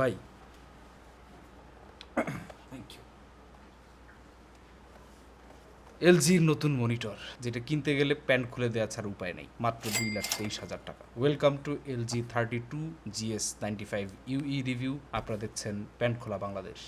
Bye thank you এলজির নতুন monitor যেটা কিনতে গেলে প্যান্ট খুলে দেওয়া ছাড়া উপায় নেই মাত্র দুই লাখ তেইশ হাজার টাকা। Welcome to LG thirty two GS ninety five UE review আপনারা দেখছেন প্যান্ট খোলা বাংলাদেশ।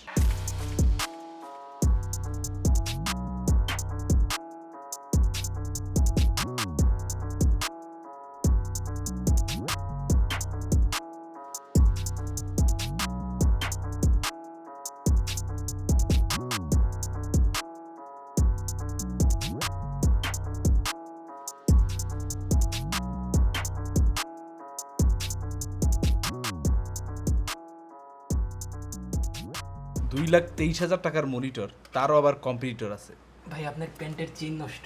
দুই লাখ তেইশ হাজার টাকার মনিটর, তারও আবার কম্পিটিটর আছে। ভাই, আপনার প্যান্টের চেন নষ্ট।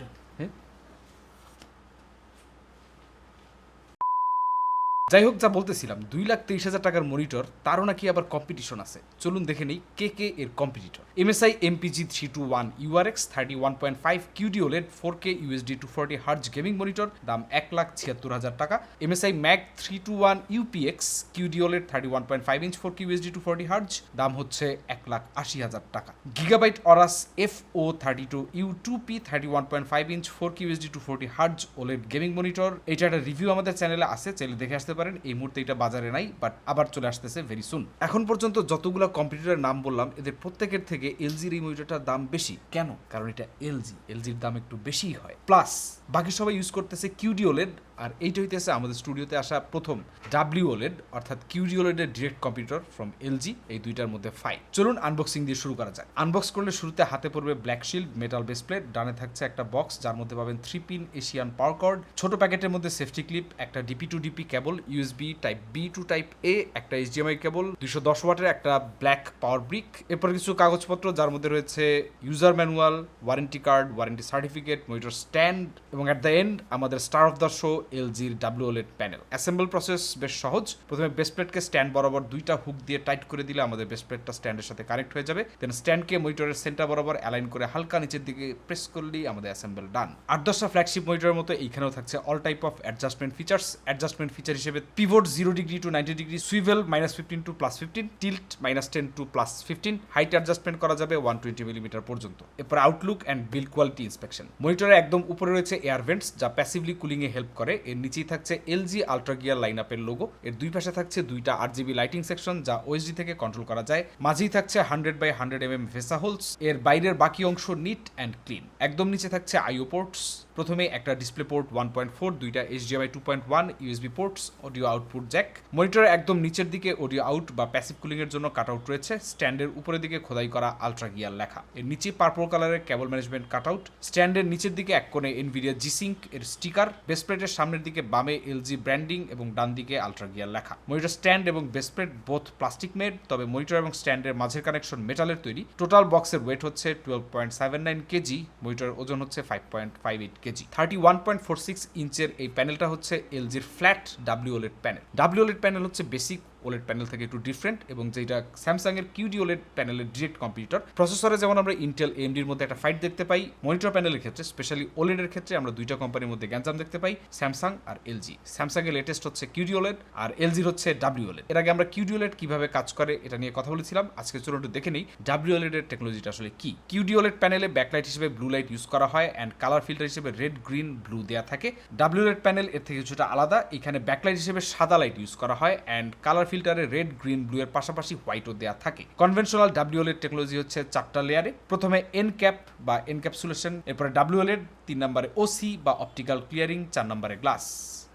যাই হোক যা বলতেছিলাম, দুই লাখ তেইশ হাজার টাকার মনিটর, তারও নাকি আবার কম্পিটিশন আছে। চলুন দেখে নেই কে কে এর competitor MSI MPG three two one URX thirty one point five QD OLED four K USD two forty hertz gaming monitor দাম এক লাখ ছিয়াত্তর হাজার টাকা। MSI MAG three two one UPX QD OLED thirty one point five inch four K USD two forty hertz দাম হচ্ছে এক লাখ আশি হাজার টাকা। Gigabyte Aorus F O thirty two U two P thirty one point five inch four K USD two forty hertz OLED gaming monitor এটা একটা review আমাদের চ্যানেলে আছে, চাইলে দেখে আসতে পারেন। এই মুহূর্তে এটা বাজারে নাই বাট আবার চলে আসতেছে ভেরি সুন এখন পর্যন্ত যতগুলো কম্পিউটারের নাম বললাম, এদের প্রত্যেকের থেকে এলজির এই মনিটরটার দাম বেশি। কেন? কারণ এটা এলজি এলজির দাম একটু বেশিই হয়। প্লাস বাকি সবাই ইউজ করতেছে কিউডি ওলেড আর এইটা হইতেছে আমাদের স্টুডিওতে আসা প্রথম ডাব্লিউ ওলেড অর্থাৎ কিউডি ওলেডের ডিরেক্ট কম্পিউটার ফ্রম এলজি এই দুইটার মধ্যে ফাইল চলুন আনবক্সিং দিয়ে শুরু করা যাক। আনবক্স করলে শুরুতে হাতে পড়বে ব্ল্যাক শিল্ড মেটাল বেসপ্লেট ডানে থাকছে একটা বক্স যার মধ্যে পাবেন three pin Asian power cord ছোট প্যাকেটের মধ্যে সেফটি ক্লিপ একটা DP to DP cable USB type B to type A একটা এইচডিএমআই কেবল দুশো দশ ওয়াটের একটা ব্ল্যাক পাওয়ার ব্রিক এরপর কিছু কাগজপত্র যার মধ্যে রয়েছে user manual warranty card warranty certificate monitor stand এবং অ্যাট দ্য এন্ড আমাদের star of the show এলজির W OLED panel assemble process বেশ সহজ। প্রথমে বেসপ্লেটকে স্ট্যান্ড বরাবর দুইটা হুক দিয়ে টাইট করে দিলে আমাদের বেস্ট প্লেটটা স্ট্যান্ডের সাথে কানেক্ট হয়ে যাবে। দেন স্ট্যান্ডকে মনিটরের সেন্টার বরাবর অ্যালাইন করে হালকা নিচের দিকে প্রেস করলেই আমাদের অ্যাসেম্বল ডান আট দশটা ফ্ল্যাগশিপ মনিটরের মতো এইখানেও থাকছে। All type of adjustment features adjustment feature হিসেবে pivot zero degree to ninety degree swivel minus fifteen to plus fifteen tilt minus ten to plus fifteen height adjustment করা যাবে ওয়ান টোয়েন্টি মিলিমিটার পর্যন্ত। এরপর outlook and build quality inspection মনিটরের একদম উপরে রয়েছে air vents যা passively কুলিংয়ে help করে। এর নিচেই থাকছে এলজি আলট্রা গিয়ার লাইন আপের লোগো এর দুই পাশে থাকছে দুইটা আট জিবি লাইটিং সেকশন যা ওএসডি থেকে কন্ট্রোল করা যায়। মাঝেই থাকছে hundred by hundred M M VESA holes এর বাইরের বাকি অংশ নিট অ্যান্ড ক্লিন একদম নিচে থাকছে আইও পোর্টস প্রথমে একটা display port one point four দুইটা HDMI two point one USB ports audio output jack মনিটরের একদম নিচের দিকে অডিও আউট বা প্যাসিভ কুলিং এর জন্য কাট আউট রয়েছে স্ট্যান্ডের উপরের দিকে খোদাই করা আলট্রা গিয়ার লেখা। এর নিচে পার্পল কালারের কেবল ম্যানেজমেন্ট কাট আউট স্ট্যান্ডের নিচের দিকে এক কোণে এনভিডিয়া জি সিঙ্ক এর স্টিকার বেসপ্লেটের সামনের দিকে বামে এলজি ব্র্যান্ডিং এবং ডান দিকে আলট্রা গিয়ার লেখা। মনিটর স্ট্যান্ড এবং বেসপ্লেট বোথ প্লাস্টিক মেড তবে মনিটর এবং স্ট্যান্ডের মাঝের কানেকশন মেটালের তৈরি। টোটাল বক্সের ওয়েট হচ্ছে twelve point seven nine KG মনিটরের ওজন হচ্ছে five point five eight KG. Thirty one point four six ইঞ্চের এই প্যানেলটা হচ্ছে এলজির flat WOLED panel W OLED panel হচ্ছে বেসিক ওলেড প্যানেল থেকে একটু ডিফারেন্ট এবং যেটা স্যামসাং এর কিউডি ওলেড প্যানেলের ডিরেক্ট কম্পিউটার প্রসেসরে যেমন আমরা ইন্টেল এমডির মধ্যে একটা ফাইট দেখতে পাই মনিটর প্যানেলের ক্ষেত্রে স্পেশালি ওলেডের ক্ষেত্রে আমরা দুইটা কোম্পানির মধ্যে গ্যাঞ্জাম দেখতে পাই, স্যামসাং আর এলজি স্যামসাং এর লেটেস্ট হচ্ছে কিউডি ওলেড আর এলজির হচ্ছে ডাব্লিউ ওলেড এর আগে আমরা কিউডি ওলেড কীভাবে কাজ করে এটা নিয়ে কথা বলেছিলাম, আজকে চলুন একটু দেখে নিই ডাব্লিউ ওলেড এর টেকনোলজিটা আসলে কি। কিউডি ওলেড প্যানেলে ব্যাকলাইট হিসেবে ব্লু লাইট ইউজ করা হয় অ্যান্ড কালার ফিল্টার হিসেবে রেড গ্রিন ব্লু দেওয়া থাকে। ডাব্লিউ ওলেড প্যানেল এর থেকে কিছুটা আলাদা, এখানে ব্যাকলাইট হিসেবে সাদা লাইট ইউজ করা হয় অ্যান্ড কালার ফিল্টারে রেড, গ্রিন, ব্লু এর পাশাপাশি হোয়াইটও দেয়া থাকে। কনভেনশনাল ডাব্লিউএল এর টেকনোলজি হচ্ছে চারটা লেয়ারে প্রথমে এন ক্যাপ বা এনক্যাপসুলেশন এরপরে ডাব্লিউএল এর, তিন নম্বরে ওসি বা অপটিক্যাল ক্লিয়ারিং চার নম্বরে গ্লাস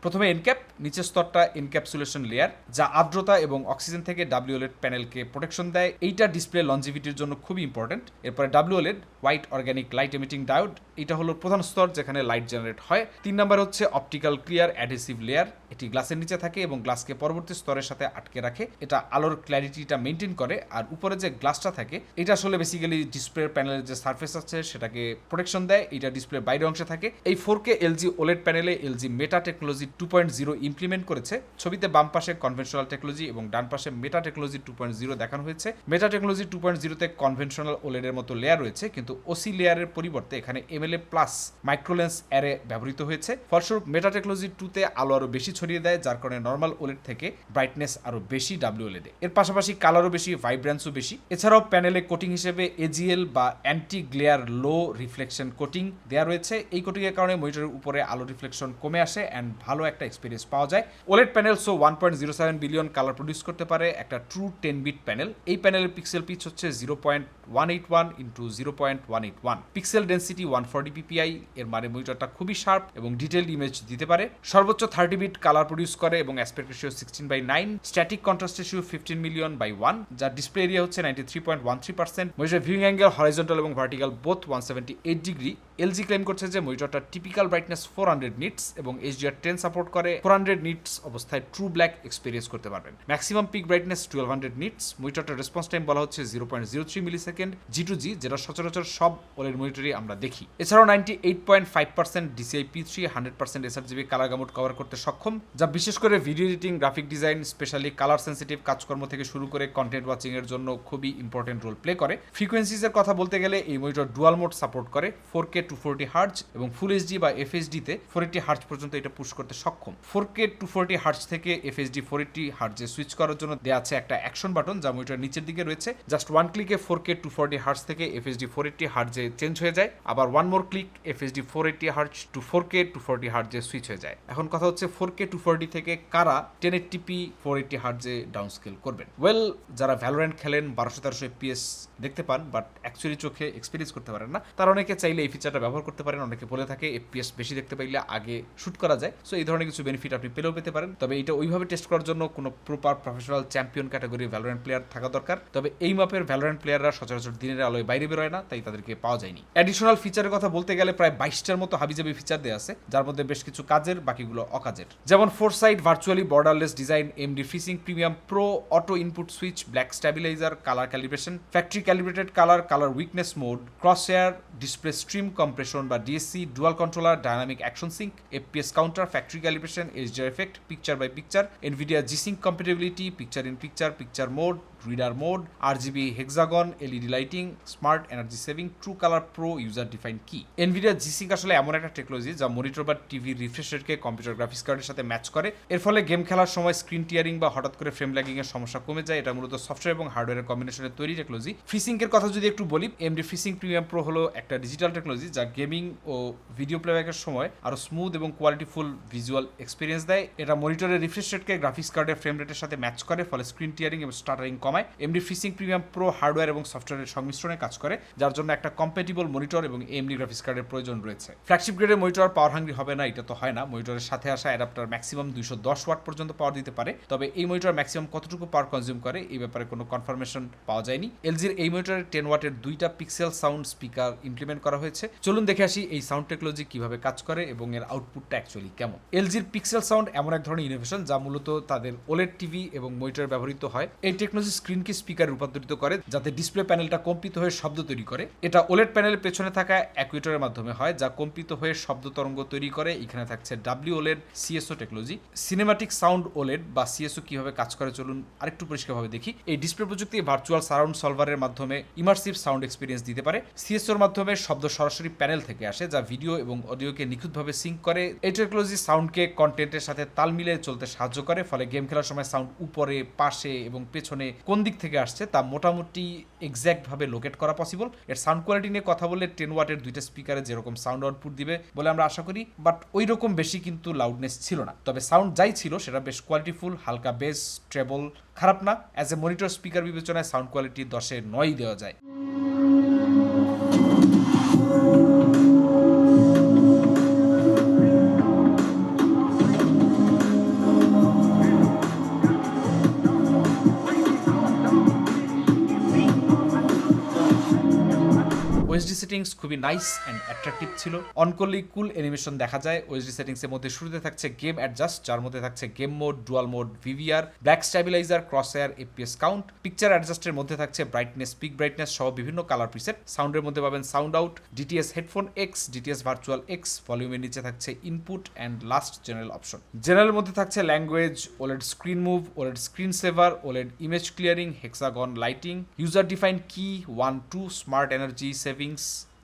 প্রথমে এনক্যাপ, নিচের স্তরটা এনক্যাপসুলেশন লেয়ার যা আর্দ্রতা এবং অক্সিজেন থেকে ডাব্লিউএলএড প্যানেলকে প্রোটেকশন দেয়। এইটা ডিসপ্লে লঞ্জিভিটির জন্য খুবই ইম্পর্টেন্ট এরপরে WOLED white organic light emitting diode এটা হলো প্রধান স্তর যেখানে লাইট জেনারেট হয়। তিন নম্বর হচ্ছে অপটিক্যাল ক্লিয়ার অ্যাডহেসিভ লেয়ার এটি গ্লাসের নিচে থাকে এবং গ্লাসকে পরবর্তী স্তরের সাথে আটকে রাখে। এটা আলোর ক্ল্যারিটিটা মেনটেন করে, আর উপরে যে গ্লাসটা থাকে, এটা আসলে বেসিক্যালি ডিসপ্লে প্যানেলের যে সার্ফেস আছে, সেটাকে প্রোটেকশন দেয়। এটা ডিসপ্লে বাইরে অংশে থাকে। এই ফোর কে এলজি ওলেড প্যানেলে LG meta technology two point zero implement করেছে। ছবিতে বাম পাশে কনভেনশনাল টেকনোলজি এবং ডান পাশে meta technology two point zero দেখানো হয়েছে। মেটা টেকনোলজি টু পয়েন্ট জিরোতে কনভেনশনাল ওলেডের মতো লেয়ার রয়েছে, কিন্তু ওসি লেয়ারের পরিবর্তে এখানে এমএলএ প্লাস মাইক্রোলেন্স অ্যারে ব্যবহৃত হয়েছে। ফলস্বরূপ মেটা টেকনোলজি টুতে আলো আরও বেশি ছড়িয়ে দেয়, যার কারণে নর্মাল ওলেড থেকে ব্রাইটনেস আরও বেশি ডাব্লিউ ওলেডে এর পাশাপাশি কালারও বেশি ভাইব্রেন্সও বেশি। এছাড়াও প্যানেলে কোটিং হিসেবে এজিএল বা anti glare low reflection coating দেওয়া রয়েছে। এই কোটিংয়ের কারণে মনিটরের উপরে আলো রিফ্লেকশন কমে আসে অ্যান্ড ভালো একটা এক্সপিরিয়েন্স পাওয়া যায়। OLED panel so one point zero seven billion colour produce করতে পারে একটা ট্রু টেন বিট প্যানেল এই প্যানেলের পিক্সেল পিচ হচ্ছে zero point one eight one into zero point one eight one pixel density one forty PPI এর মানে মনিটরটা খুবই sharp এবং ডিটেলড ইমেজ দিতে পারে। সর্বোচ্চ থার্টি বিট কালার প্রডিউস করে এবং aspect ratio sixteen by nine static contrast ratio fifteen million by one যার ডিসপ্লে এরিয়া হচ্ছে ninety three point one three percent monitor viewing angle horizontal এবং vertical both one seventy eight degree LG claim করছে যে মনিটরটা typical brightness four hundred nits এবং HDR ten support করে। Four hundred nits অবস্থায় true black experience করতে পারবেন। Maximum peak brightness twelve hundred nits মনিটরটার response time বলা হচ্ছে zero point zero three millisecond G to G যেটা সচরাচর সব ওলের মনিটরই আমরা দেখি। এছাড়াও ninety eight point five percent DCI P three hundred percent sRGB colour gamut cover করতে সক্ষম, যা বিশেষ করে video editing graphic design specially colour sensitive কাজকর্ম থেকে শুরু করে কন্টেন্ট ওয়াচিং এর জন্য খুবই ইম্পর্টেন্ট রোল প্লে করে। ফ্রিকোয়েন্সিজের কথা বলতে গেলে এই মনিটর ডুয়াল মোড সাপোর্ট করে four K two forty hertz এবং ফুল এইচডি বা এফএসডিতে ফোর এইটি হার্জ পর্যন্ত এটা পুশ করতে সক্ষম। Four K two forty hertz থেকে এফএসডি ফোর এইটি হার্জে সুইচ করার জন্য দেওয়া আছে একটা অ্যাকশন বাটন যা মনিটর নিচের দিকে রয়েছে। Just one ক্লিকে four K two forty hertz থেকে এফএসডি ফোর এইটি হার্জে চেঞ্জ হয়ে যায়। আবার one more click FHD four eighty hertz to four K two forty হার্জে switch হয়ে যায়। এখন কথা হচ্ছে ফোর কে টু ফোরটি থেকে কারা ten eighty p four eighty হার্জে down scale করবেন? ওয়েল যারা ভ্যালোরেন্ট খেলেন, বারোশো তেরোশো এপিএস দেখতে পান বাট অ্যাকচুয়ালি চোখে এক্সপিরিয়েন্স করতে পারেন না, তার অনেকে চাইলে এই ফিচারটা ব্যবহার করতে পারেন, অনেকে বলে থাকে এপিএস বেশি দেখতে পাইলে আগে শুট করা যায়। সো এই ধরনের কিছু বেনিফিট আপনি পেলেও পেতে পারেন। তবে এটা ওইভাবে টেস্ট করার জন্য কোনো proper professional champion category Valorant player থাকা দরকার। তবে এই মাপের ভ্যালোরেন্ট প্লেয়াররা সচরাচর দিনের আলোয় বাইরে বেরোয় না, তাই তাদেরকে পাওয়া যায়নি। অ্যাডিশনাল ফিচারের কথা বলতে গেলে প্রায় বাইশটার মতো হাবিজাবি ফিচার দেওয়া আছে, যার মধ্যে বেশ কিছু কাজের, বাকিগুলো অকাজের। যেমন four side virtually borderless design MD FreeSync premium pro auto input switch black stabiliser colour calibration factory calibrated colour colour weakness mode crosshair display stream, compression বা DSC dual controller dynamic action sync FPS counter factory calibration HDR effect picture by picture Nvidia G Sync compatibility picture in picture picture mode reader mode R GB hexagon LED lighting smart energy saving true colour pro user define কি Nvidia G Sync আসলে এমন একটা technology যা monitor বা TV refresh computer graphics কার্ডের সাথে match করে। এর ফলে গেম খেলার সময় স্ক্রিন টিয়ারিং বা হঠাৎ করে ফ্রেম ল্যাগিং এর সমস্যা কমে যায়। এটা মূলত সফটওয়্যার এবং হার্ডওয়্যারের কম্বিনেশনে তৈরি টেকনোলজি ফিসিং এর কথা যদি একটু বলি এমডি ফিসিং প্রিমিয়াম প্রো হলো একটা ডিজিটাল টেকনোলজি যা গেমিং ও ভিডিও প্লেব্যাকের সময় আরও স্মুথ এবং কোয়ালিটিফুল ভিজুয়াল এক্সপিরিয়েন্স দেয়। এটা মনিটরের রিফ্রেশ রেটকে গ্রাফিক্স কার্ডের ফ্রেম রেটের সাথে ম্যাচ করে, ফলে স্ক্রিন টিয়ারিং এবং স্টার্টারিং কমায়। AMD FreeSync premium pro hardware এবং সফটওয়্যারের সংমিশ্রণে কাজ করে, যার জন্য একটা কম্পেটিবল মনিটর এবং এমডি গ্রাফিক্স কার্ডের প্রয়োজন রয়েছে। ফ্ল্যাগশিপ গ্রেডের মনিটর পাওয়ার হাঙ্গি হবে না, এটা তো হয় না। মনিটরের সাথে আসা অ্যাডাপ্টার ম্যাক্সিমাম দুইশো দশ ওয়াট পর্যন্ত পাওয়ার দিতে পারে। তবে এই মনিটর ম্যাক্সিমাম কতটুকু পাওয়ার কনজিউম করে, এই ব্যাপারে কোনো কনফার্মেশন পাওয়া যায়নি। এলজির এই মনিটরের টেন ওয়াটের দুইটা পিক্সেল সাউন্ড স্পিকার ইমপ্লিমেন্ট করা হয়েছে। চলুন দেখে আসি এই সাউন্ড টেকনোলজি কীভাবে কাজ করে এবং এর আউটপুটটা অ্যাকচুয়ালি কেমন। এলজির পিক্সেল সাউন্ড এমন এক ধরনের ইনোভেশন যা মূলত তাদের ওলেড টিভি এবং মনিটরে ব্যবহৃত হয়। এই টেকনোলজি স্ক্রিনকে স্পিকার রূপান্তরিত করে, যাতে ডিসপ্লে প্যানেলটা কম্পিত হয়ে শব্দ তৈরি করে। এটা ওলেড প্যানেলের পেছনে থাকা অ্যাকুয়েটরের মাধ্যমে হয়, যা কম্পিত হয়ে শব্দ তরঙ্গ তৈরি করে। এখানে থাকছে W OLED CSO technology cinematic sound OLED বা সিএসও কীভাবে কাজ করে চলুন আরেকটু পরিষ্কারভাবে দেখি। এই ডিসপ্লে প্রযুক্তি ভার্চুয়াল সারাউন্ড সলভারের মাধ্যমে ইমার্সিভ সাউন্ড এক্সপিরিয়েন্স দিতে পারে। সিএসওর মাধ্যমে শব্দ সরাসরি প্যানেল থেকে আসে, যা ভিডিও এবং অডিওকে নিখুঁতভাবে সিঙ্ক করে। এই টেকনোলজি সাউন্ডকে কন্টেন্টের সাথে তাল মিলিয়ে চলতে সাহায্য করে, ফলে গেম খেলার সময় সাউন্ড উপরে, পাশে এবং পেছনে কোন দিক থেকে আসছে তা মোটামুটি এক্স্যাক্ট ভাবে লোকেট করা পসিবল এর সাউন্ড কোয়ালিটি নিয়ে কথা বললে টেন ওয়াটের দুইটা স্পিকারে যেরকম সাউন্ড আউটপুট দিবে বলে আমরা আশা করি বাট ওই রকম বেশি কিন্তু লাউডনেস ছিল না। তবে সাউন্ড যাই ছিল, সেটা বেশ কোয়ালিটিফুল হালকা বেস ট্রেবল খারাপ না। অ্যাজ এ মনিটর স্পিকার বিবেচনায় সাউন্ড কোয়ালিটি দশে নয় দেওয়া যায়। সেটিংস খুবই নাইস অ্যান্ড অ্যাট্রাকটিভ ছিল। অন করলেই কুল অ্যানিমেশন দেখা যায়। ওএসডি সেটিংস এর মধ্যে শুরুতে থাকছে গেম অ্যাডজাস্ট যার মধ্যে থাকছে game mode dual mode VRR black stabiliser crosshair FPS count picture অ্যাডজাস্টের মধ্যে থাকছে ব্রাইটনেস পিক ব্রাইটনেস সহ বিভিন্ন কালার প্রিসেট সাউন্ডের মধ্যে পাবেন sound out DTS headphone X DTS virtual X ভলিউমের নিচে থাকছে input and last general option general মধ্যে থাকছে language OLED screen move OLED screen saver OLED image clearing hexagon lighting user define key one two smart energy savings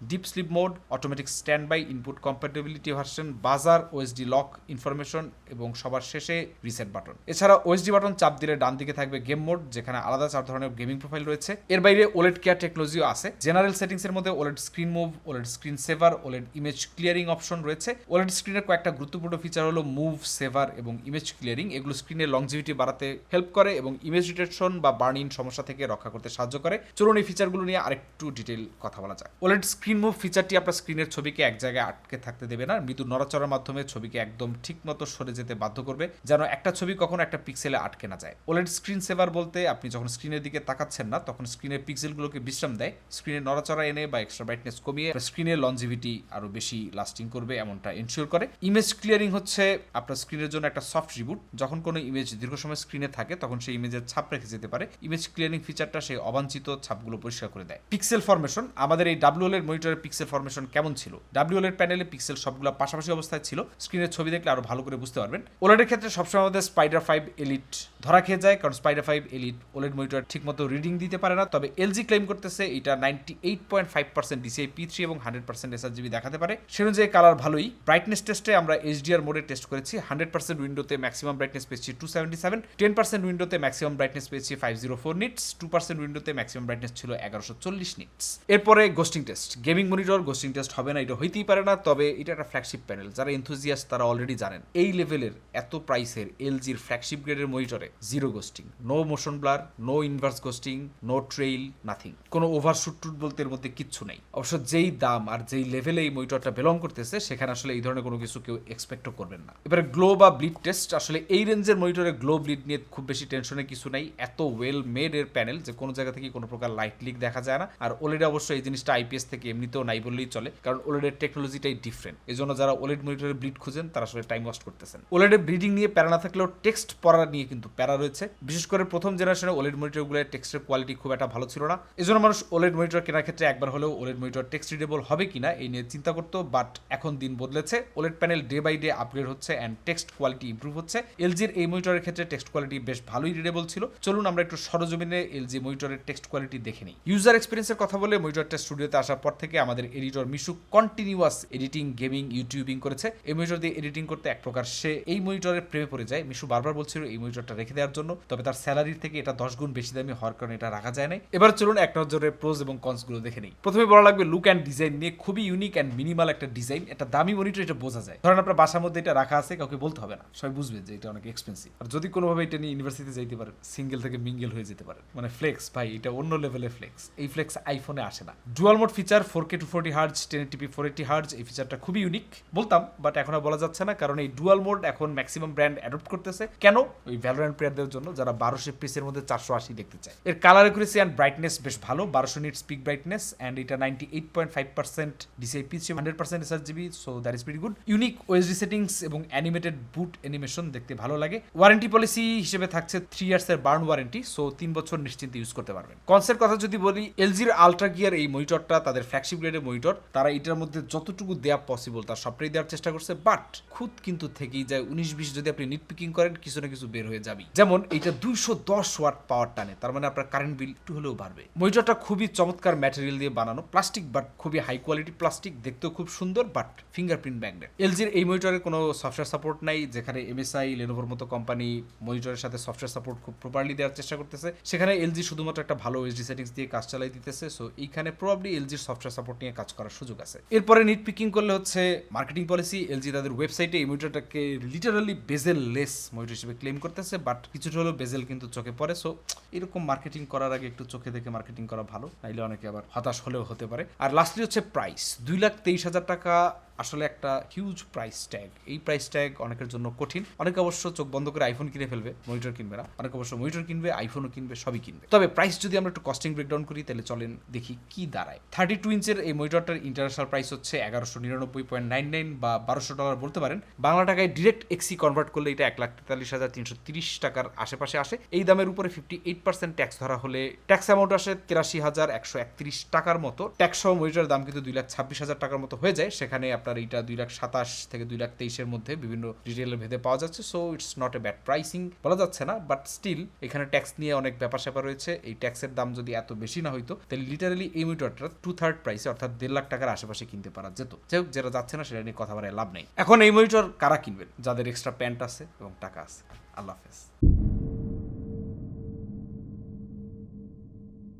deep sleep mode automatic standby input compatibility version বাজার OSD lock information এবং সবার শেষে reset button এছাড়া OSD button চাপ দিলে ডান দিকে থাকবে game mode যেখানে আলাদা চার ধরনের গেমিং প্রোফাইল রয়েছে। এর বাইরে ওলেড কেয়ার টেকনোলজিও আছে। জেনারেল সেটিংস এর মধ্যে OLED screen move OLED screen saver OLED image clearing option রয়েছে। ওলেড স্ক্রিনের কয়েকটা গুরুত্বপূর্ণ ফিচার হলো মুভ সেভার এবং ইমেজ ক্লিয়ারিং এগুলো স্ক্রিনের লংজিভিটি বাড়াতে হেল্প করে এবং ইমেজ ডিটেকশন বা বার্নিং সমস্যা থেকে রক্ষা করতে সাহায্য করে। চলুন এই ফিচারগুলো নিয়ে আরেকটু ডিটেল কথা বলা যায় ওলেড স্ক্রিন মুভ ফিচারটি আপনার স্ক্রিনের ছবিকে এক জায়গায় আটকে থাকতে দেবে না। মৃদু নড়াচড়ার মাধ্যমে ছবিকে একদম ঠিক মতো সরে যেতে বাধ্য করবে, যেন একটা ছবি কখনো একটা পিক্সেলে আটকে না যায়। ওলেড স্ক্রিন সেভার বলতে আপনি যখন স্ক্রিনের দিকে তাকাচ্ছেন না, তখন স্ক্রিনের পিক্সেলগুলোকে বিশ্রাম দেয়। স্ক্রিনের নড়াচড়া এনে বা এক্সট্রা ব্রাইটনেস কমিয়ে স্ক্রিনের লঞ্জিভিটি আরও বেশি লাস্টিং করবে, এমনটা এনশিওর করে। ইমেজ ক্লিয়ারিং হচ্ছে আপনার স্ক্রিনের জন্য একটা সফট রিবুট যখন কোনো ইমেজ দীর্ঘ সময় স্ক্রিনে থাকে, তখন সেই ইমেজের ছাপ রেখে যেতে পারে। ইমেজ ক্লিয়ারিং ফিচারটা সেই অবাঞ্ছিত ছাপগুলো পরিষ্কার করে দেয়। পিক্সেল ফরমেশন আমাদের এই ডাব্লিউএল এর মনিটরের পিক্সেল ফরমেশন কেমন ছিল? ডাব্লিউএল এর প্যানেলে পিক্সেল সবগুলো পাশাপাশি অবস্থায় ছিল। স্ক্রিনের ছবি দেখলে আরও ভালো করে বুঝতে পারবেন। ওলেডের ক্ষেত্রে সবসময় আমাদের স্পাইডার ফাইভ এলিট ধরা খেয়ে যায়, কারণ Spyder five elite OLED monitor ঠিকমতো রিডিং দিতে পারে না। তবে এলজি ক্লেম করতেছে, এটা ninety eight point five percent DCI P three এবং হান্ড্রেড পার্সেন্ট এসআরজিবি দেখাতে পারে। সে অনুযায়ী কালার ভালোই। ব্রাইটনেস টেস্টে আমরা এইচডিআর মোডে টেস্ট করেছি। হান্ড্রেড পার্সেন্ট উইন্ডোতে ম্যাক্সিমাম ব্রাইটনেস পেয়েছি two seventy seven ten percent উইন্ডোতে ম্যাক্সিমাম ব্রাইটনেস পেয়েছি five zero four nits two percent উইন্ডোতে ম্যাক্সিমাম ব্রাইটনেস ছিল এগারোশো চল্লিশ নিটস এরপরে ghosting test gaming monitor ghosting test হবে না, এটা হইতেই পারে না, তবে এটা একটা ফ্ল্যাগশিপ প্যানেল যারা এনথুজিয়াস্ট তারা অলরেডি জানেন, এই লেভেলের এত প্রাইসের এলজির ফ্ল্যাগশিপ গ্রেডের মনিটরে zero ghosting no motion blur no inverse ghosting no trail nothing কোনো ওভার ওভারশুট টুট বলতে এর মধ্যে কিচ্ছু নেই। অবশ্য যেই দাম আর যেই লেভেলে এই মনিটরটা বিলং করতেছে, সেখানে আসলে এই ধরনের কোনো কিছু কেউ এক্সপেক্টও করবেন না। এবারে গ্লো বা ব্লিড টেস্ট আসলে এই রেঞ্জের মনিটরে গ্লো ব্লিড নিয়ে খুব বেশি টেনশনের কিছু নাই। এত ওয়েল মেড এর প্যানেল যে কোনো জায়গা থেকে কোনো প্রকার লাইট লিক দেখা যায় না। আর ওলেডে অবশ্যই এই জিনিসটা আইপিএস থেকে এমনিতেও নাই বললেই চলে। কারণ ওলেডের টেকনোলজিটাই ডিফারেন্ট এই জন্য যারা ওলেড মনিটরে ব্লিড খুঁজেন, তারা আসলে টাইম ওয়েস্ট করতেছেন। ওলেডে ব্লিডিং নিয়ে প্যারা না থাকলেও টেক্সট পড়া নিয়ে কিন্তু প্যারা রয়েছে। বিশেষ করে প্রথম জেনারেশনে ওলেড মনিটরগুলোর টেক্সটের কোয়ালিটি খুব একটা ভালো ছিল না। এই জন্য মানুষ ওলেড মনিটর কেনার ক্ষেত্রে একবার হলেও ওলেড মনিটর টেক্সট রিডেবল হবে কিনা, এই নিয়ে চিন্তা করতো বাট এখন দিন বদলেছে। OLED panel day by day upgrade হচ্ছে অ্যান্ড টেক্সট কোয়ালিটি ইমপ্রুভ হচ্ছে। এলজির এই মনিটরের ক্ষেত্রে টেক্সট কোয়ালিটি বেশ ভালোই রিডেবল ছিল। চলুন আমরা একটু সরজমিনে এলজি মনিটরের টেক্সট কোয়ালিটি দেখে নিই। ইউজার এক্সপিরিয়েন্সের কথা বলে মনিটরটা স্টুডিওতে আসার পর থেকে আমাদের editor Mishu continuous editing gaming YouTubing করেছে। এই মনিটর দিয়ে এডিটিং করতে এক প্রকার সে এই মনিটরের প্রেমে পড়ে যায়। মিশু বারবার বলছিল এই মনিটরটা রেখে দেওয়ার জন্য, তবে তার স্যালারির থেকে এটা দশ গুণ বেশি দামি হওয়ার কারণে এটা রাখা যায় না এবার চলুন এক নজরে প্রোজ এবং কনসগুলো দেখে নেই। প্রথমে বলা লাগবে লুক অ্যান্ড ডিজাইন নিয়ে খুবই ইউনিক অ্যান্ড মিনিমাল একটা ডিজাইন একটা দামি মনিটর এটা বোঝা যায়। ধরেন আপনার বাসার মধ্যে এটা রাখা আছে, কাউকে বলতে হবে না। সবাই বুঝবে যে এটা অনেক এক্সপেন্সিভ আর যদি কোনোভাবে এটা নিয়ে ইউনিভার্সিটিতে যাইতে পারেন সিঙ্গেল থেকে মিঙ্গেল হয়ে যেতে পারেন। মানে ফ্লেক্স ভাই, এটা অন্য লেভেলের ফ্লেক্স এই ফ্লেক্স আইফোনে আসে না। Dual mode feature four K two forty hertz, ten eighty p four eighty hertz, এই ফিচারটা খুবই ইউনিক বলতাম বাট এখন আর বলা যাচ্ছে না, কারণ এই ডুয়াল মোড এখন ম্যাক্সিমাম ব্র্যান্ড অ্যাডপ্ট করতেছে। কেন? ওই ভ্যালোরেন্ট প্লেয়ারদের জন্য, যারা বারোশো পিসের মধ্যে চারশো আশি দেখতে চায়। এর কালার একুরেসি অ্যান্ড ব্রাইটনেস বেশ ভালো, বারোশো নিট স্পিক ব্রাইটনেস অ্যান্ড এটা ninety eight point five percent DCI piece hundred percent sRGB so that is very good unique OSD settings এবং অ্যানিমেটেড বুট অ্যানিমেশন দেখতে ভালো লাগে। ওয়ারেন্টি পলিসি হিসেবে থাকছে থ্রি ইয়ার্স এর বার্ন ওয়ারেন্টি সো তিন বছর নিশ্চিন্তে ইউজ করতে পারবেন। কনসেপ্ট কথা যদি বলি এলজির আলট্রা গিয়ার এই মনিটরটা তাদের ফ্ল্যাগশিপ গ্রেডের মনিটর তারা এটার মধ্যে যতটুকু দেওয়া পসিবল তার সবটাই দেওয়ার চেষ্টা করছে বাট খুদ কিন্তু থেকেই যায় উনিশ বিশ যদি আপনি নিট পিকিং করেন, কিছু না কিছু বের হয়ে যাবে যেমন এটা দুইশো দশ ওয়াট পাওয়ার টানে, তার মানে আপনার কারেন্ট বিল একটু হলেও বাড়বে। মনিটরটা খুবই চমৎকার ম্যাটেরিয়াল দিয়ে বানানো প্লাস্টিক বাট খুবই হাই কোয়ালিটি প্লাস্টিক দেখতেও খুব সুন্দর বাট ফিঙ্গারপ্রিন্ট ব্যাগনেট এলজির এই মনিটরের কোনো সফটওয়্যার সাপোর্ট নাই, যেখানে এমএসআই লেনোভোর মতো কোম্পানি মনিটরের সাথে সফটওয়্যার সাপোর্ট খুব প্রপারলি দেওয়ার চেষ্টা করতেছে। সেখানে এলজি শুধুমাত্র একটা ভালো এইচডি সেটিংস দিয়ে কাজ চালাই দিতেছে সো এইখানে প্রবাবলি এলজির সফটওয়্যার সাপোর্ট নিয়ে কাজ করার সুযোগ আছে। এরপরে নিট পিকিং করলে হচ্ছে মার্কেটিং পলিসি এলজি তাদের ওয়েবসাইটে এই মনিটরটাকে লিটারালি বেজেল লেস মনিটর হিসেবে ক্লেম করতেছে বাট কিছুটা হলেও বেজেল কিন্তু চোখে পড়ে সো এরকম মার্কেটিং করার আগে একটু চোখে দেখে মার্কেটিং করা ভালো, নাইলে অনেকে আবার হতাশ হলেও হতে পারে। আর লাস্টলি হচ্ছে প্রাইস দুই লাখ তেইশ হাজার টাকা আসলে একটা হিউজ প্রাইস ট্যাগ এই প্রাইস ট্যাগ অনেকের জন্য কঠিন। অনেকে অবশ্য চোখ বন্ধ করে আইফোন কিনে ফেলবে মনিটর কিনবে না। অনেকে অবশ্য মনিটর কিনবে আইফোনও কিনবে, সবই কিনবে। তবে প্রাইস যদি আমরা একটু কস্টিং ব্রেকডাউন করি, তাহলে চলেন দেখি কি দাঁড়ায়। থার্টি টু ইঞ্চের এই মনিটরটার ইন্টারন্যাশনাল প্রাইস হচ্ছে এগারোশো নিরানব্বই পয়েন্ট নাইন নাইন বা বারোশো ডলার বলতে পারেন। বাংলা টাকায় ডিরেক্ট এক্সি কনভার্ট করলে এটা এক লাখ তেতাল্লিশ হাজার তিনশো তিরিশ টাকার আশেপাশে আসে। এই দামের উপরে ফিফটি এইট পার্সেন্ট ট্যাক্স ধরা হলে ট্যাক্স অ্যামাউন্ট আসে তিরাশি হাজার একশো একত্রিশ টাকার মতো। ট্যাক্স সহ মনিটরের দাম কিন্তু দুই লাখ ছাব্বিশ হাজার টাকার মতো হয়ে যায়। সেখানে আপনার এইটা দুই লাখ সাতাশ থেকে দুই লাখ তেইশের মধ্যে বিভিন্ন ডিটেলের ভেদে পাওয়া যাচ্ছে। So it's not a bad pricing বলা যাচ্ছে না বাট স্টিল এখানে ট্যাক্স নিয়ে অনেক ব্যাপার স্যাপার রয়েছে। এই ট্যাক্সের দাম যদি এত বেশি না হইতো, তাহলে লিটারালি এই মনিটরটা টু থার্ড প্রাইসে অর্থাৎ দেড় লাখ টাকার আশেপাশে কিনতে পারা যেত। যাই হোক যেটা যাচ্ছে না, সেটা নিয়ে কথা বলার লাভ নেই। এখন এই মনিটর কারা কিনবেন? যাদের এক্সট্রা প্যান্ট আছে এবং টাকা আছে। আল্লাহ হাফেজ।